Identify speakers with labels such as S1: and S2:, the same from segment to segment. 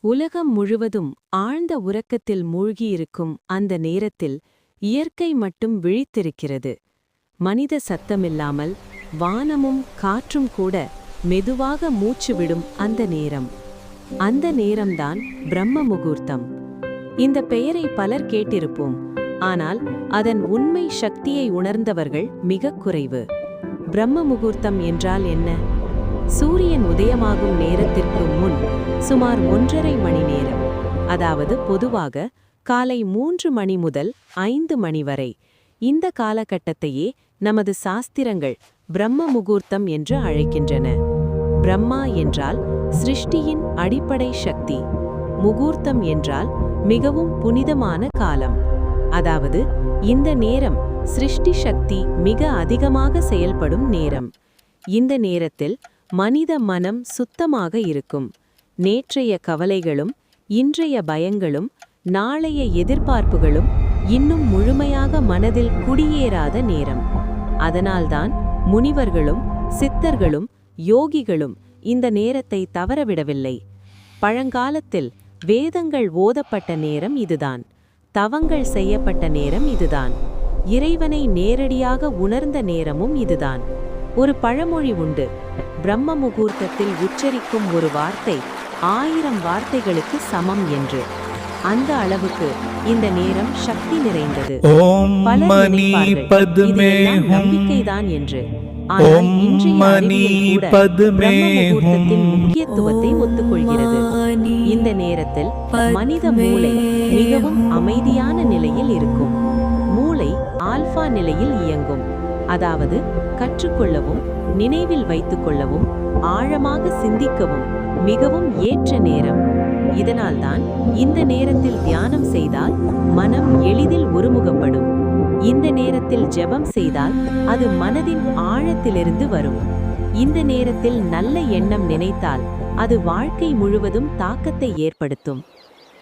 S1: உலகம் முழுவதும் ஆழ்ந்த உறக்கத்தில் மூழ்கியிருக்கும் அந்த நேரத்தில் இயற்கை மட்டும் விழித்திருக்கிறது. மனித சத்தமில்லாமல் வானமும் காற்றும் கூட மெதுவாக மூச்சு விடும் அந்த நேரம். அந்த நேரம்தான் பிரம்ம முகூர்த்தம். இந்த பெயரை பலர் கேட்டிருப்போம். ஆனால் அதன் உண்மை சக்தியை உணர்ந்தவர்கள் மிகக் குறைவு. பிரம்ம முகூர்த்தம் என்றால் என்ன? சூரியன் உதயமாகும் நேரத்திற்கு முன் சுமார் ஒன்றரை மணி நேரம் அதாவது பொதுவாக காலை மூன்று மணி முதல் ஐந்து மணி வரை. இந்த காலகட்டத்தையே நமது சாஸ்திரங்கள் பிரம்ம முகூர்த்தம் என்று அழைக்கின்றன. பிரம்மா என்றால் சிருஷ்டியின் அடிப்படை சக்தி. முகூர்த்தம் என்றால் மிகவும் புனிதமான காலம். அதாவது இந்த நேரம் சிருஷ்டி சக்தி மிக அதிகமாக செயல்படும் நேரம். இந்த நேரத்தில் மனித மனம் சுத்தமாக இருக்கும். நேற்றைய கவலைகளும் இன்றைய பயங்களும் நாளைய எதிர்பார்ப்புகளும் இன்னும் முழுமையாக மனதில் குடியேறாத நேரம். அதனால்தான் முனிவர்களும் சித்தர்களும் யோகிகளும் இந்த நேரத்தை தவறவிடவில்லை. பழங்காலத்தில் வேதங்கள் ஓதப்பட்ட நேரம் இதுதான். தவங்கள் செய்யப்பட்ட நேரம் இதுதான். இறைவனை நேரடியாக உணர்ந்த நேரமும் இதுதான். ஒரு பழமொழி உண்டு. பிரம்ம முகூர்த்தத்தில் உச்சரிக்கும் ஒரு வார்த்தை ஆயிரம் வார்த்தைகளுக்கு சமம் என்று. அந்த அளவுக்கு இந்த நேரம் சக்தி நிறைந்தது.
S2: ஓம்
S1: பலர்
S2: மணி
S1: நினைப்பார்கள், நம்பிக்கைதான் என்று. ஆனால்
S2: ஓம்
S1: இன்றைய
S2: மணி
S1: அறிவியல் கூட
S2: பதுமே
S1: பிரம்ம முகூர்த்தத்தின்
S2: ஹும்.
S1: முக்கியத்துவத்தை ஒத்துக்கொள்கிறது. இந்த நேரத்தில் மனித மூளை மிகவும் அமைதியான நிலையில் இருக்கும். மூளை ஆல்பா நிலையில் இயங்கும். அதாவது கற்றுக்கொள்ளவும் நினைவில் வைத்துக்கொள்ளவும் ஆழமாக சிந்திக்கவும் மிகவும் ஏற்ற நேரம். இதனால்தான் இந்த நேரத்தில் தியானம் செய்தால் மனம் எளிதில் ஒருமுகப்படும். இந்த நேரத்தில் ஜெபம் செய்தால் அது மனதின் ஆழத்திலிருந்து வரும். இந்த நேரத்தில் நல்ல எண்ணம் நினைத்தால் அது வாழ்க்கை முழுவதும் தாக்கத்தை ஏற்படுத்தும்.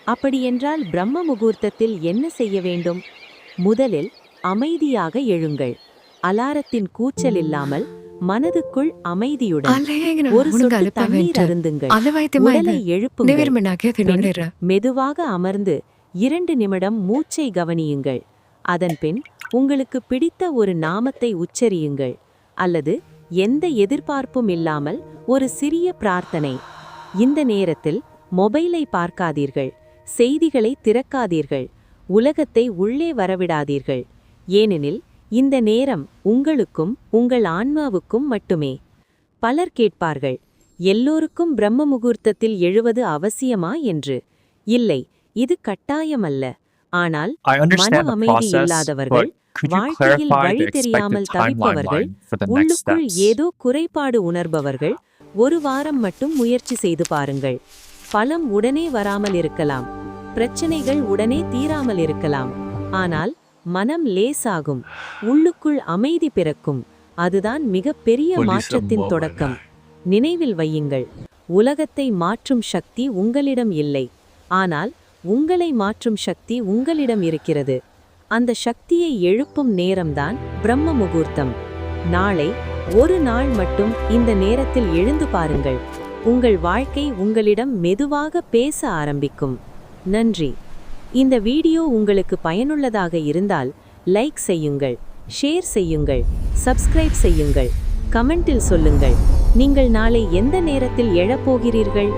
S1: அப்படியென்றால் பிரம்ம முகூர்த்தத்தில் என்ன செய்ய வேண்டும்? முதலில் அமைதியாக எழுங்கள். அலாரத்தின் கூச்சல் இல்லாமல் மனதுக்குள் அமைதியுடன் ஒரு சொட்டு தண்ணீர் அருந்துங்கள். உடலை எழுப்புங்கள். மெதுவாக அமர்ந்து இரண்டு நிமிடம் மூச்சை கவனியுங்கள். அதன்பின் உங்களுக்கு பிடித்த ஒரு நாமத்தை உச்சரியுங்கள். அல்லது எந்த எதிர்பார்ப்பும் இல்லாமல் ஒரு சிறிய பிரார்த்தனை. இந்த நேரத்தில் மொபைலை பார்க்காதீர்கள். செய்திகளை திறக்காதீர்கள். உலகத்தை உள்ளே வரவிடாதீர்கள். ஏனெனில் இந்த நேரம் உங்களுக்கும் உங்கள் ஆன்மாவுக்கும் மட்டுமே. பலர் கேட்பார்கள் எல்லோருக்கும் பிரம்ம முகூர்த்தத்தில் எழுவது அவசியமா என்று? இல்லை இது கட்டாயமல்ல. ஆனால் மன அமைதி இல்லாதவர்கள் வாழ்க்கையில் வழி தெரியாமல் தவிப்பவர்கள் உள்ளுக்குள்? ஏதோ குறைபாடு உணர்பவர்கள் ஒரு வாரம் மட்டும் முயற்சி செய்து பாருங்கள். பலம் உடனே வராமல் இருக்கலாம். பிரச்சனைகள் உடனே தீராமல் இருக்கலாம். ஆனால் மனம் லேசாகும் உள்ளுக்குள் அமைதி பிறக்கும். அதுதான் மிகப்பெரிய மாற்றத்தின் தொடக்கம். நினைவில் வையுங்கள் உலகத்தை மாற்றும் சக்தி உங்களிடம் இல்லை. ஆனால் உங்களை மாற்றும் சக்தி உங்களிடம் இருக்கிறது. அந்த சக்தியை எழுப்பும் நேரம்தான் பிரம்ம முகூர்த்தம். நாளை ஒரு நாள் மட்டும் இந்த நேரத்தில் எழுந்து பாருங்கள். உங்கள் வாழ்க்கை உங்களிடம் மெதுவாக பேச ஆரம்பிக்கும். நன்றி. இந்த வீடியோ உங்களுக்கு பயனுள்ளதாக இருந்தால் லைக் செய்யுங்கள் ஷேர் செய்யுங்கள் சப்ஸ்கிரைப் செய்யுங்கள் கமெண்டில் சொல்லுங்கள். நீங்கள் நாளை எந்த நேரத்தில் எழப்போகிறீர்கள்?